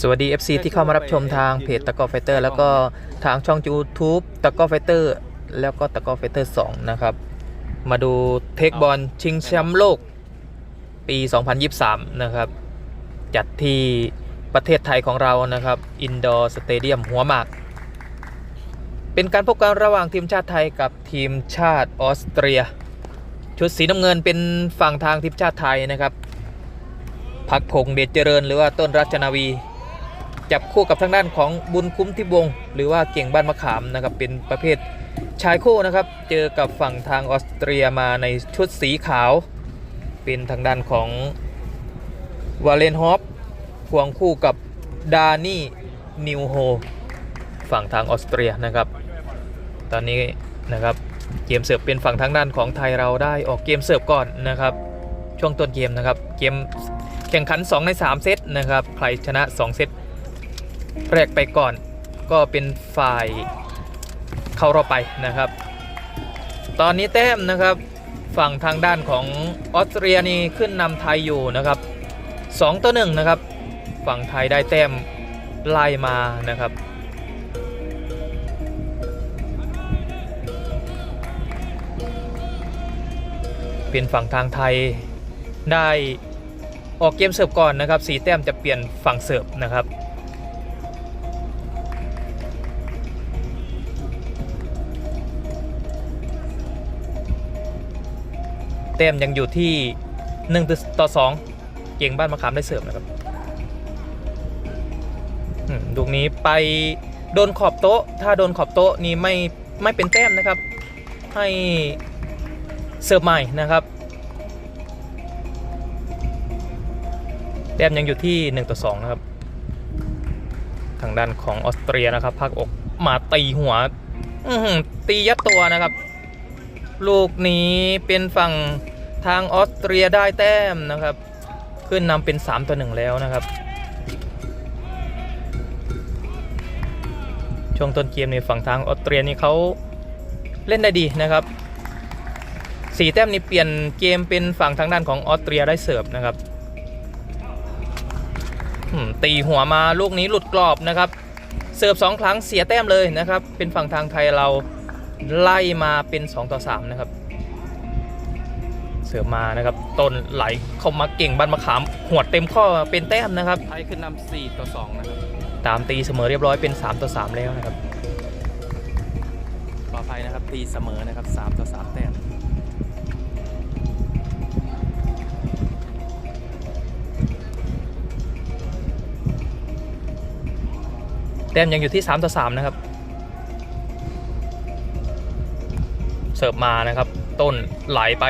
สวัสดี FC ที่เข้ามารับชมทางเพจตะกอไฟเตอร์แล้วก็ทางช่อง YouTube ตะกอไฟเตอร์แล้วก็ตะกอไฟเตอร์2นะครับ มาดูเทคบอลชิงแชมป์โลกปี 2023 นะครับ จัดที่ประเทศไทยของเรานะครับ อินดอร์สเตเดียมหัวหมาก เป็นการพบกันระหว่างทีมชาติไทยกับทีมชาติออสเตรีย ชุดสีน้ำเงินเป็นฝั่งทางทีมชาติไทยนะครับ พักพงเดชเจริญ หรือว่าต้นรัชนาวี จับคู่กับทางด้านของบุญคุ้มทิพวงหรือว่าเก่งบ้านมะขามนะครับเป็นประเภทชายคู่นะครับ เจอกับฝั่งทางออสเตรียมาในชุดสีขาว เป็นทางด้านของวาเลนฮอปควงคู่กับดานี่นิวโฮฝั่งทางออสเตรียนะครับ ตอนนี้นะครับเกมเสิร์ฟเป็นฝั่งทางด้านของไทยเราได้ออกเกมเสิร์ฟก่อนนะครับ ช่วงต้นเกมนะครับ เกมแข่งขัน 2 ใน 3 เซตนะครับ ใครชนะ 2 เซตแรกไปก่อนก็เป็นฝ่ายเข้ารอบไปนะครับ ตอนนี้แต้มนะครับฝั่งทางด้านของออสเตรียนี่ขึ้นนำไทยอยู่นะครับ 2 ต่อ1นะครับ ฝั่งไทยได้แต้มไล่มานะครับเป็นฝั่งทางไทย ได้ออกเกมเสิร์ฟก่อนนะครับสีแต้มจะเปลี่ยนฝั่งเสิร์ฟนะครับแต้มยังอยู่ที่1ต่อ2เก่งบ้านมะขามได้เสิร์ฟนะครับลูกนี้ไปโดนขอบโต๊ะ ถ้าโดนขอบโต๊ะนี่ไม่ไม่เป็นแต้มนะครับ ให้เสิร์ฟใหม่นะครับ ต้มยังอยู่ที่1ต่อ2นะครับทางด้านของออสเตรียนะครับพักอกมาตีหัวตียัดตัวนะครับ ลูกนี้เป็นฝั่งทางออสเตรียได้แต้มนะครับ ขึ้นนำเป็น 3 ต่อ 1 แล้วนะครับ ช่วงต้นเกมในฝั่งทางออสเตรียนี่เขาเล่นได้ดีนะครับสีแต้มนี้เปลี่ยนเกมเป็นฝั่งทางด้านของออสเตรียได้เสิร์ฟนะครับ ตีหัวมาลูกนี้หลุดกรอบนะครับ เสิร์ฟสองครั้งเสียแต้มเลยนะครับ เป็นฝั่งทางไทยเราไล่มาเป็น 2 ต่อ 3 นะครับ เสิร์ฟมานะครับต้นไหลเข้ามาเก่งบันมะขามหัวดเต็มข้อเป็นแต้มนะครับไทยขึ้นนำ4ต่อ2นะครับตามตีเสมอเรียบร้อยเป็น 3 ต่อ 3 แล้วนะครับขออภัยนะครับตีเสมอนะครับ3ต่อ3แต้ม แต้มยังอยู่ที่ 3 ต่อ 3 นะครับ เสิร์ฟมานะครับ ต้นไหลไป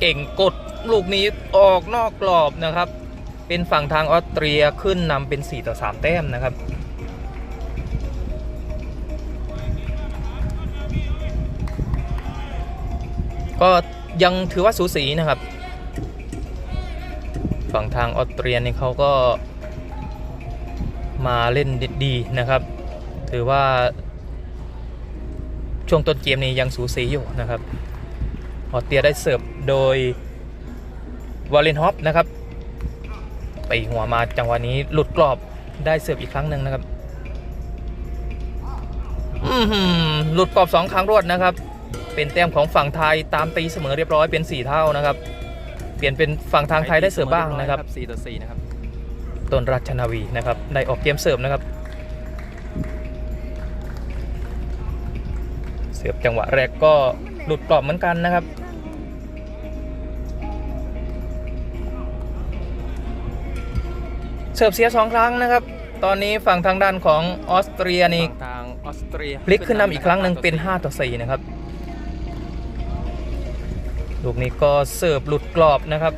เก่งกดลูกนี้ออกนอกกรอบนะครับ เป็นฝั่งทางออสเตรียขึ้นนำเป็น 4 ต่อ 3 แต้มนะครับก็ยังถือว่าสูสีนะครับ ฝั่งทางออสเตรียนี่เขาก็ มาเล่นดีนะครับ ถือว่า ช่วงต้นเกมนี้ยังสูสีอยู่นะครับออเตียได้เสิร์ฟโดยวอลเลนฮอปนะครับไปหัวมาจังหวะนี้หลุดกรอบได้เสิร์ฟอีกครั้งหนึ่งนะครับอื้อหือหลุดกรอบสองครั้งรวดนะครับ เป็นแต้มของฝั่งไทยตามตีเสมอเรียบร้อยเป็น 4 เท่านะครับ เปลี่ยนเป็นฝั่งทางไทยได้เสิร์ฟบ้างนะครับ4ต่อ4นะครับ ต้นราชนาวีนะครับได้ออกเกมเสิร์ฟนะครับ เสิร์ฟจังหวะแรกก็หลุดกรอบเหมือนกันนะครับเสิร์ฟเสียสองครั้งนะครับ ตอนนี้ฝั่งทางด้านของออสเตรียนี่ฝั่งทางออสเตรียพลิกขึ้นนำอีกครั้งหนึ่งเป็น 5 ต่อ 4 นะครับ ลูกนี้ก็เสิร์ฟหลุดกรอบนะครับ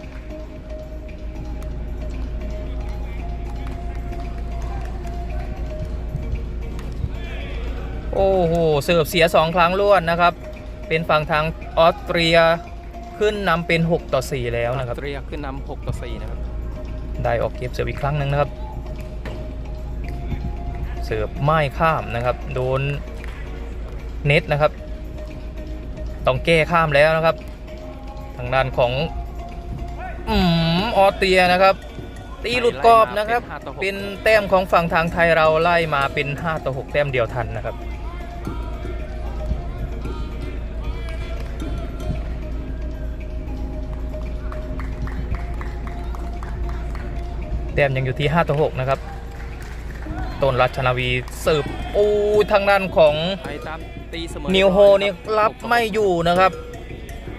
โอ้โหเสิร์ฟเสีย 2 ครั้งรวดนะครับ เป็นฝั่งทางออสเตรียขึ้นนำเป็น 6 ต่อ 4 แล้วออนะครับสเตรียขึ้นนำ6ต่อ 4 นะครับ ได้ออกเกมเสิร์ฟอีกครั้งหนึ่งนะครับ เสิร์ฟไม่ข้ามนะครับ โดนเน็ตนะครับ ต้องแก้ข้ามแล้วนะครับ ทางด้านของอืมออสเตรียนะครับ ตีหลุดกรอบนะครับไทยไล่มาเป็น5ต่อ6เป็นแต้มของฝั่งทางไทยเราไล่มาเป็น 5 ต่อ 6 แต้มเดียวทันนะครับ แต้มยังอยู่ที่ 5 ต่อ 6 นะครับต้นรัชนาวีสืบโอ้ยทางด้านของไทยตามตีเสมอนิวโฮนี่รับไม่อยู่นะครับ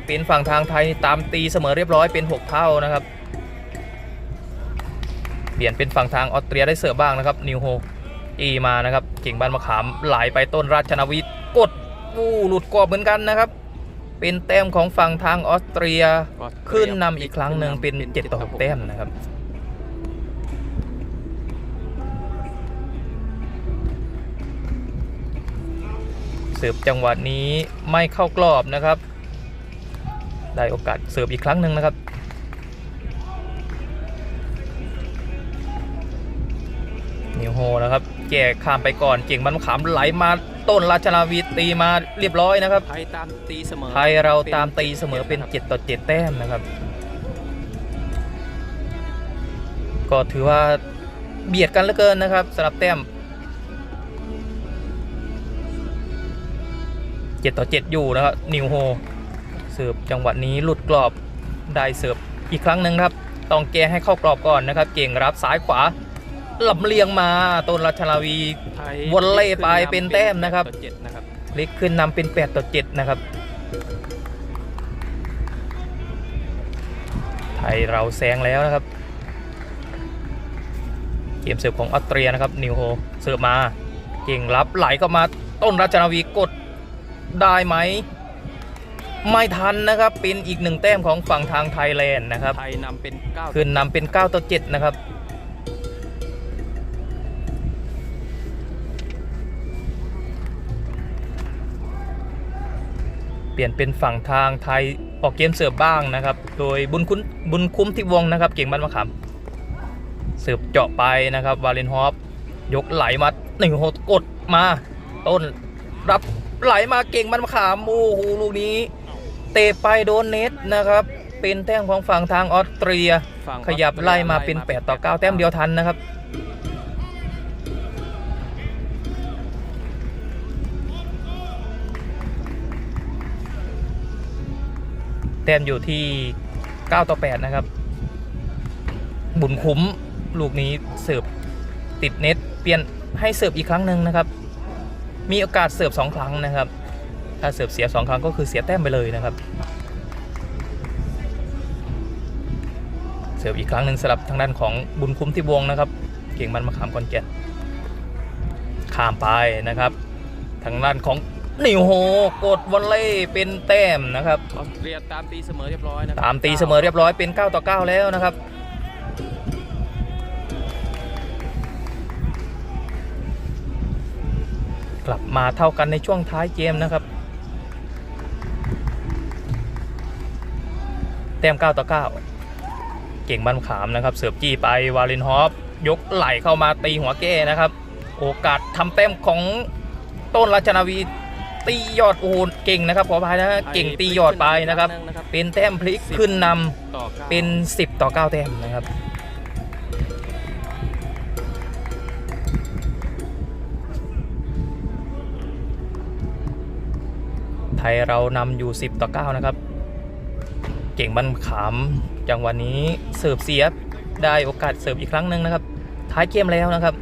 เป็นฝั่งทางไทยนี่ตามตีเสมอเรียบร้อยเป็น 6 เท่านะครับ เปลี่ยนเป็นฝั่งทางออสเตรียได้เสิร์ฟบ้างนะครับนิวโฮอีมานะครับเก่งบ้านมะขามไหลไปต้นราชนาวีกดอู้หลุดกรอบเหมือนกันนะครับ เป็นแต้มของฝั่งทางออสเตรียก็ขึ้นนำอีกครั้งหนึ่งเป็น 7 ต่อ 6 แต้มนะครับ เสิร์ฟจังหวะนี้ไม่เข้ากรอบนะครับ ได้โอกาสเสิร์ฟอีกครั้งหนึ่งนะครับ นิวโฮนะครับแก่ข้ามไปก่อนเก่งมันขามไหลมาต้นราชนาวีตีมาเรียบร้อยนะครับไทยตามตีเสมอไทยเราตามตีเสมอเป็น 7 ต่อ 7 แต้มนะครับ ก็ถือว่าเบียดกันเหลือเกินนะครับสำหรับแต้ม 7 ต่อ 7 อยู่นะครับนิวโฮเสิร์ฟจังหวะนี้หลุดกรอบได้เสิร์ฟอีกครั้งหนึ่งนะครับต้องแก้ให้เข้ากรอบก่อนนะครับ เก่งรับซ้ายขวาลำเลียงมาต้นรัชนาวีไทยวนเล่ไปเป็นแต้มนะครับต่อเจ็ดนะครับพลิกขึ้นนำเป็น 8 ต่อ 7 นะครับ ไทยเราแซงแล้วนะครับ เกมเสิร์ฟของออสเตรียนะครับนิวโฮเสิร์ฟมา เก่งรับไหลเข้ามาต้นราชนาวีกด ได้ไหม ไม่ทันนะครับ เป็นอีกหนึ่งแต้มของฝั่งทางไทยแลนด์นะครับ ไทยนำเป็นเก้าขึ้นนำเป็น9ต่อ7นะครับเปลี่ยนเป็นฝั่งทางไทยออกเกมเสิร์ฟบ้างนะครับ โดยบุญคุ้นบุญคุ้มที่วงนะครับ เก่งบ้านมะขามเสิร์ฟเจาะไปนะครับวาเลนฮอฟยกไหลมาหนึ่งโหดกดมา ต้นรับ ไหลมาเก่งบ้านมะขามโอ้โหลูกนี้ เตะไปโดนเน็ตนะครับ เป็นแต้มของฝั่งทางออสเตรียฝั่งขยับไล่มาเป็น 8 ต่อ 9 แต้มเดียวทันนะครับแต้มอยู่ที่ 9 ต่อ 8 นะครับ บุญคุ้ม ลูกนี้เสิร์ฟติดเน็ต เปลี่ยนให้เสิร์ฟอีกครั้งหนึ่งนะครับ มีโอกาสเสิร์ฟ2ครั้งนะครับ ถ้าเสิร์ฟเสีย2ครั้งก็คือเสียแต้มไปเลยนะครับ เสิร์ฟอีกครั้งหนึ่งสำหรับทางด้านของบุญคุ้มที่วงนะครับ เก่งมันมาขามคอนแกนข้ามไปนะครับ ทางด้านของนิวโฮกดวอลเล่เป็นแต้มนะครับออสเตรียตามตีเสมอเรียบร้อยนะคบตามตีเสมอเรียบร้อยเป็น 9 ต่อ 9 แล้วนะครับ ลับมาเท่ากันในช่วงท้ายเกมนะครับ แต้ม 9 ต่อ 9 เก่งบ้านขามนะครับ เสิร์ฟจี้ไปวาเลนฮอฟยกไหลเข้ามาตีหัวแก้นะครับ โอกาสทำแต้มของต้นราชนาวีตียอดโอ้โหเก่งนะครับขออภัยนะฮะเก่งตียอดไปนะครับขึ้นนำอีกงหงนะครับ เป็นแต้มพลิกขึ้นนำต่อก้าเป็น 10 ต่อ 9 แต้มนะครับ ไทยเรานำอยู่ 10 ต่อ 9 นะครับ เก่งบันขามจังหวะนนี้เสิร์ฟเสียได้โอกาสเสิร์ฟอีกครั้งหนึ่งนะครับ ท้ายเกมแล้วนะครับ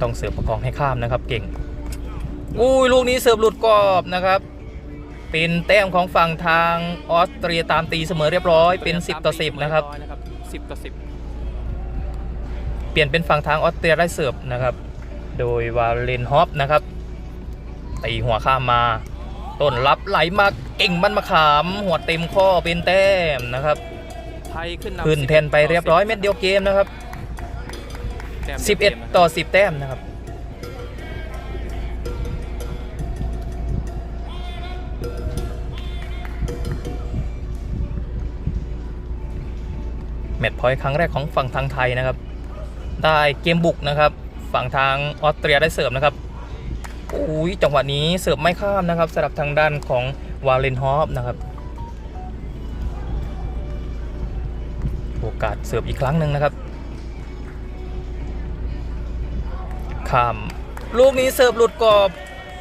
ต้องเสิร์ฟประคองให้ข้ามนะครับ เก่งอุ้ยลูกนี้เสิร์ฟหลุดกรอบนะครับ เป็นแต้มของฝั่งทางออสเตรียตามตีเสมอเรียบร้อยเป็น 10 ต่อ 10 นะครับเยอยสิบต่อสิบเปลี่ยนเป็นฝั่งทางออสเตรียได้เสิร์ฟนะครับ โดยวาเลนฮอปนะครับตีหัวข้ามมาต้นรับไหลมาเก่งมันมาขาม หัวเต็มข้อเป็นแต้มนะครับไทยขึ้นนำขึ้นแทนไปเรียบร้อยเม็ดเดียวเกมนะครับ 11 ต่อ 10 แต้มนะครับแมตช์พอยต์ครั้งแรกของฝั่งทางไทยนะครับ ได้เกมบุกนะครับ ฝั่งทางออสเตรียได้เสิร์ฟนะครับอุ้ยจังหวะนี้เสิร์ฟไม่ข้ามนะครับสำหรับทางด้านของวาเลนฮอฟนะครับโอกาสเสิร์ฟอีกครั้งหนึ่งนะครับข้ามลูกนี้เสิร์ฟหลุดกรอบ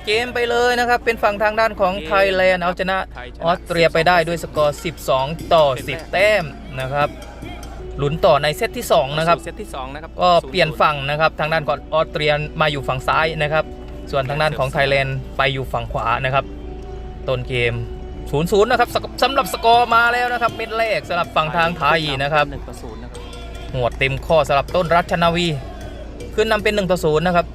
เกมไปเลยนะครับ เป็นฝั่งทางด้านของไทยแลนด์เอาชนะไทยชนะออสเตรียไปได้ด้วยสกอร์ 12 ต่อ 10 แต้มนะครับ ลุ้นต่อในเซตที่ 2 นะครับสู่เซตที่สองนะครับก็เปลี่ยนฝั่งนะครับ ทางด้านของออสเตรียมาอยู่ฝั่งซ้ายนะครับ ส่วนทางด้านของไทยแลนด์ไปอยู่ฝั่งขวานะครับต้นเกม0-0นะครับสกสำหรับสกอร์มาแล้วนะครับ เม็ดแรกสำหรับฝั่งทางไทยนะครับหนึ่งต่อศูนย์นะครับหัวดเต็มข้อสำหรับต้นรัชนาวี ขึ้นนำเป็น1ต่อ0นะครับ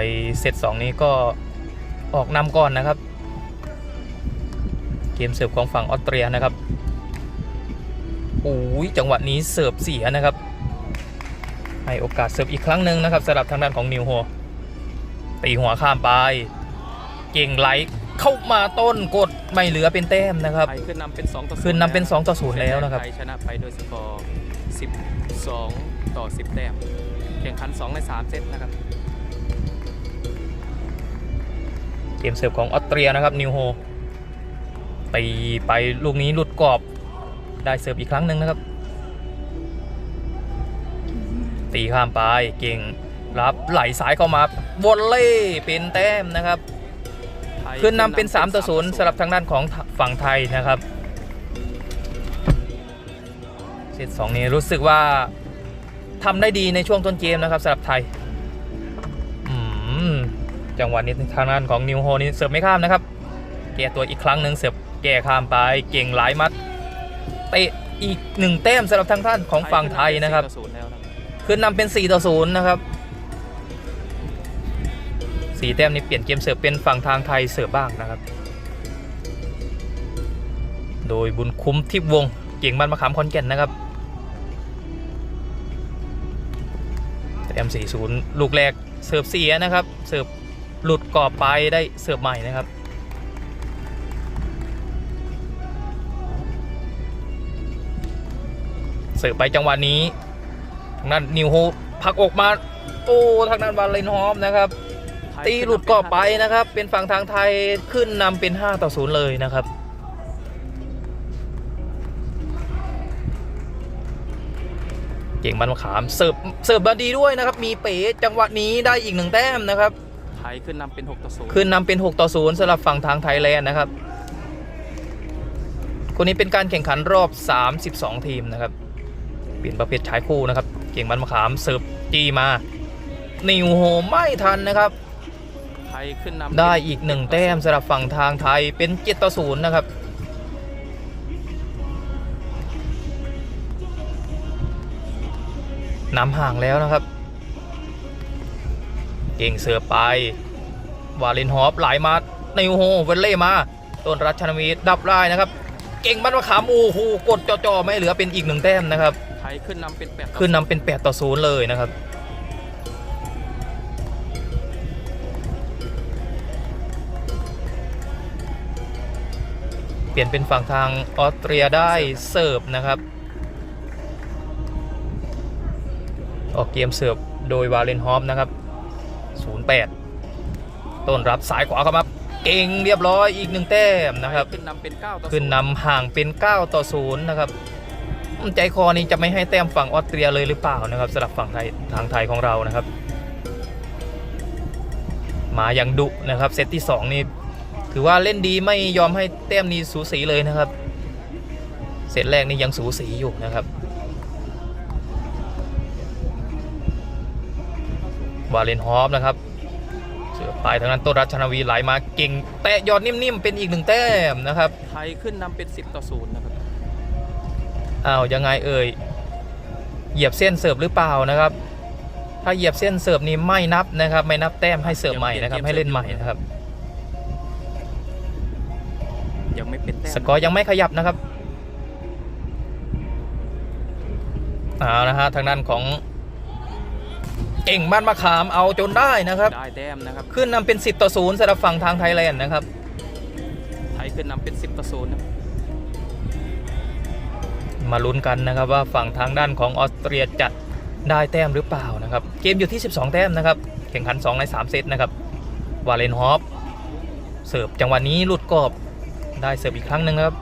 ไทยเซต2นี้ก็ออกนำก่อนนะครับ เกมเสิร์ฟของฝั่งออสเตรียนะครับโอ้ยจังหวะนี้เสิร์ฟเสียนะครับ ให้โอกาสเสิร์ฟอีกครั้งหนึ่งนะครับสำหรับทางด้านของนิวโฮตีหัวข้ามไป เก่งไหลเข้ามาต้นกดไม่เหลือเป็นแต้มนะครับไทยขึ้นนำเป็น2ต่อ0ขึ้นนำเป็น 2 ต่อ0แล้วนะครับไทยชนะไปโดยสกอร์12 ต่อ 10 แต้มแข่งขัน 2 ใน 3 เซตนะครับ เกมเสิร์ฟของออสเตรียนะครับนิวโฮตีไปลูกนี้หลุดกรอบได้เสิร์ฟอีกครั้งหนึ่งนะครับ ตีข้ามไปเก่งรับไหลสายเข้ามาวอลเล่เป็นแต้มนะครับขึ้นนำเป็น3ต่อ0สำหรับทางด้านของฝั่งไทยนะครับเซตสองนี้รู้สึกว่าทำได้ดีในช่วงต้นเกมนะครับสำหรับไทย จังหวะนี้ทางด้านของนิวโฮนี่เสิร์ฟไม่ข้ามนะครับ แก้ตัวอีกครั้งหนึ่งเสิร์ฟแก้ข้ามไปเก่งหลายมัดเตะอีกหนึ่งแต้มสำหรับทางด้านของฝั่งไทยนะครับขึ้นำเป็4ต่อ0แล้วนะครับขึ้นนำเป็น4ต่อ0นะครับ4แต้มนี้เปลี่ยนเกมเสิร์ฟเป็นฝั่งทางไทยเสิร์ฟบ้างนะครับ โดยบุญคุ้มทิพวงเก่งบ้านมะขามคอนแก่นนะครับแต้ม4-0 ลูกแรกเสิร์ฟเสียนะครับ เสิร์ฟ หลุดกรอบไปได้เสิร์ฟใหม่นะครับ เสิร์ฟไปจังหวะนี้ทางด้านนิวโฮผลักออกมาโอ้ทางด้านวาเลนฮอมนะครับ ตีหลุดกรอบไปนะครับ เป็นฝั่งทางไทยขึ้นนำเป็น 5 ต่อ 0 เลยนะครับเก่งบันขามเสิร์ฟเสิร์ฟมาดีด้วยนะครับ มีเป๋จังหวะนี้ได้อีกหนึ่งแต้มนะครับ ไทยขึ้นนำเป็น6ต่อ0ขึ้นนำเป็น 6 ต่อ0สำหรับฝั่งทางไทยแลนด์นะครับคนนี้เป็นการแข่งขันรอบ 32 ทีมนะครับ เปลี่ยนประเภทชายคู่นะครับ เก่งบันมะขามเสิร์ฟจีมา นิวโฮไม่ทันนะครับไทยขึ้นนำได้อีกหนึ่งแต้มสำหรับฝั่งทางไทยเป็น7ต่อ0นะครับนำห่างแล้วนะครับ เก่งเสือไป วาเลนฮอปไหลมานิวโฮเวลเล่มาต้นรัชนาวีดับไล่นะครับ เก่งบ้านมะขามโอ้โหกดจ่อๆไม่เหลือเป็นอีกหนึ่งแต้มนะครับไทยขึ้นนำเป็น8ต่อขึ้นนำเป็น8ต่อ0เลยนะครับเปลี่ยนเป็นฝั่งทางออสเตรียได้เสิร์ฟนะครับ ออกเกมเสิร์ฟโดยวาเลนฮอมนะครับ 08 ต้นรับสายขวาเข้ามาเก่งเรียบร้อยอีกหนึ่งแต้มนะครับ ขึ้นนำเป็น9ต่อ0ขึ้นนำห่างเป็น 9 ต่อ 0 นะครับอืมใจคอนี้จะไม่ให้แต้มฝั่งออสเตรียเลยหรือเปล่านะครับสำหรับฝั่งไทยทางไทยของเรานะครับ มาอย่างดุนะครับเซตที่ 2 นี่ถือว่าเล่นดีไม่ยอมให้แต้มนี้สูสีเลยนะครับ เซตแรกนี่ยังสูสีอยู่นะครับ วาเลนฮอฟนะครับ เสือไปทางนั้นต้นรัชนาวีไหลมาเก่ง แตะยอดนิ่มๆ เป็นอีกหนึ่งแต้มนะครับไทยขึ้นนำเป็น 10 ต่อ0นะครับอ้าวยังไงเอ่ยเหยียบเส้นเสิร์ฟหรือเปล่านะครับ ถ้าเหยียบเส้นเสิร์ฟนี่ไม่นับนะครับ ไม่นับแต้มให้เสิร์ฟใหม่นะครับให้เล่นใหม่นะครับยังไม่เป็นแต้มสกอร์ยังไม่ขยับนะครับเอานะฮะทางด้านของเก่งบ้านมะขามเอาจนได้นะครับ ได้แต้มนะครับ ขึ้นนำเป็น 10 ต่อ0สำหรับฝั่งทางไทยแลนด์นะครับ ไทยขึ้นนำเป็น 10 ต่อ0นะครับมาลุ้นกันนะครับว่าฝั่งทางด้านของออสเตรียจะได้แต้มหรือเปล่านะครับ เกมอยู่ที่ 12 แต้มนะครับ แข่งขัน 2 ใน 3 เซตนะครับ วาเลนฮอปเสิร์ฟจังหวะนี้หลุดกรอบได้เสิร์ฟอีกครั้งหนึ่งครับ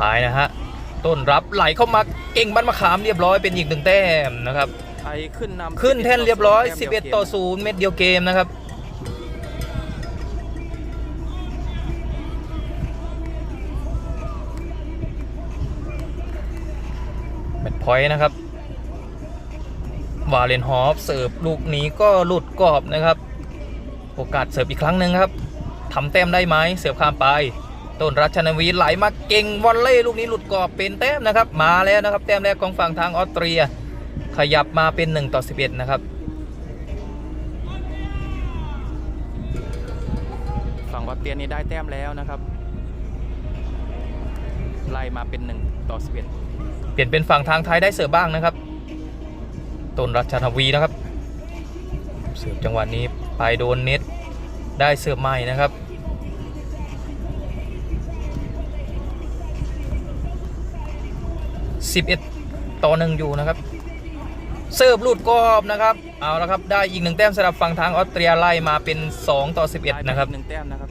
ปลายนะฮะ ต้นรับไหลเข้ามาเก่งบันมะขามเรียบร้อยเป็นอีกหนึ่งแต้มนะครับไทยขึ้นนำขึ้นแท่นเรียบร้อยแต้มดีว11 ต่อ 0 เม็ดเดียวเกมนะครับแมตช์พอยต์นะครับ วาเลนฮอฟเสิร์ฟลูกนี้ก็หลุดกรอบนะครับ โอกาสเสิร์ฟอีกครั้งหนึ่งครับทำแต้มได้ไหมเสิร์ฟข้ามไป ต้นรัชนวีไหลมาเก่งวอลเล่ลูกนี้หลุดกรอบเป็นแต้มนะครับ มาแล้วนะครับ แต้มแรกของฝั่งทางออสเตรีย ขยับมาเป็น 1 ต่อ 11 นะครับ ฝั่งวัดเตียนนี่ได้แต้มแล้วนะครับ ไล่มาเป็น 1 ต่อ 11 เปลี่ยนเป็นฝั่งทางไทยได้เสิร์ฟบ้างนะครับ ต้นรัชนวีนะครับ เสิร์ฟจังหวะนี้ไปโดนเน็ตได้เสิร์ฟใหม่นะครับ 11 ต่อหนึ่งอยู่นะครับเสิร์ฟหลุดกรอบนะครับ เอาละครับได้อีกหนึ่งแต้มสำหรับฝั่งทางออสเตรียไล่มาเป็น 2 ต่อ 11 นะครับหนึ่งแต้มนะครับ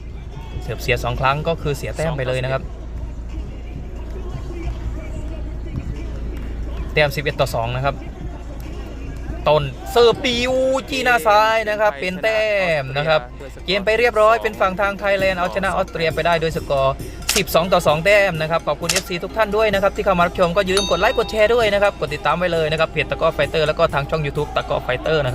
เสิร์ฟเสีย 2 ครั้งก็คือเสียแต้มไปเลยนะครับ แต้ม 11 ต่อ 2 นะครับต้นเสิร์ฟดีอูจีหน้าซ้ายนะครับ เป็นแต้มนะครับ เกมไปเรียบร้อยเป็นฝั่งทางไทยแลนด์เอาชนะออสเตรียไปได้โดยสกอร์ 12 ต่อ 2 แต้มนะครับขอบคุณ FC ทุกท่านด้วยนะครับที่เข้ามารับชมก็อย่าลืมกดไลค์กดแชร์ด้วยนะครับกดติดตามไว้เลยนะครับเพจตะก้อไฟเตอร์แล้วก็ทางช่อง YouTube ตะก้อไฟเตอร์นะครับ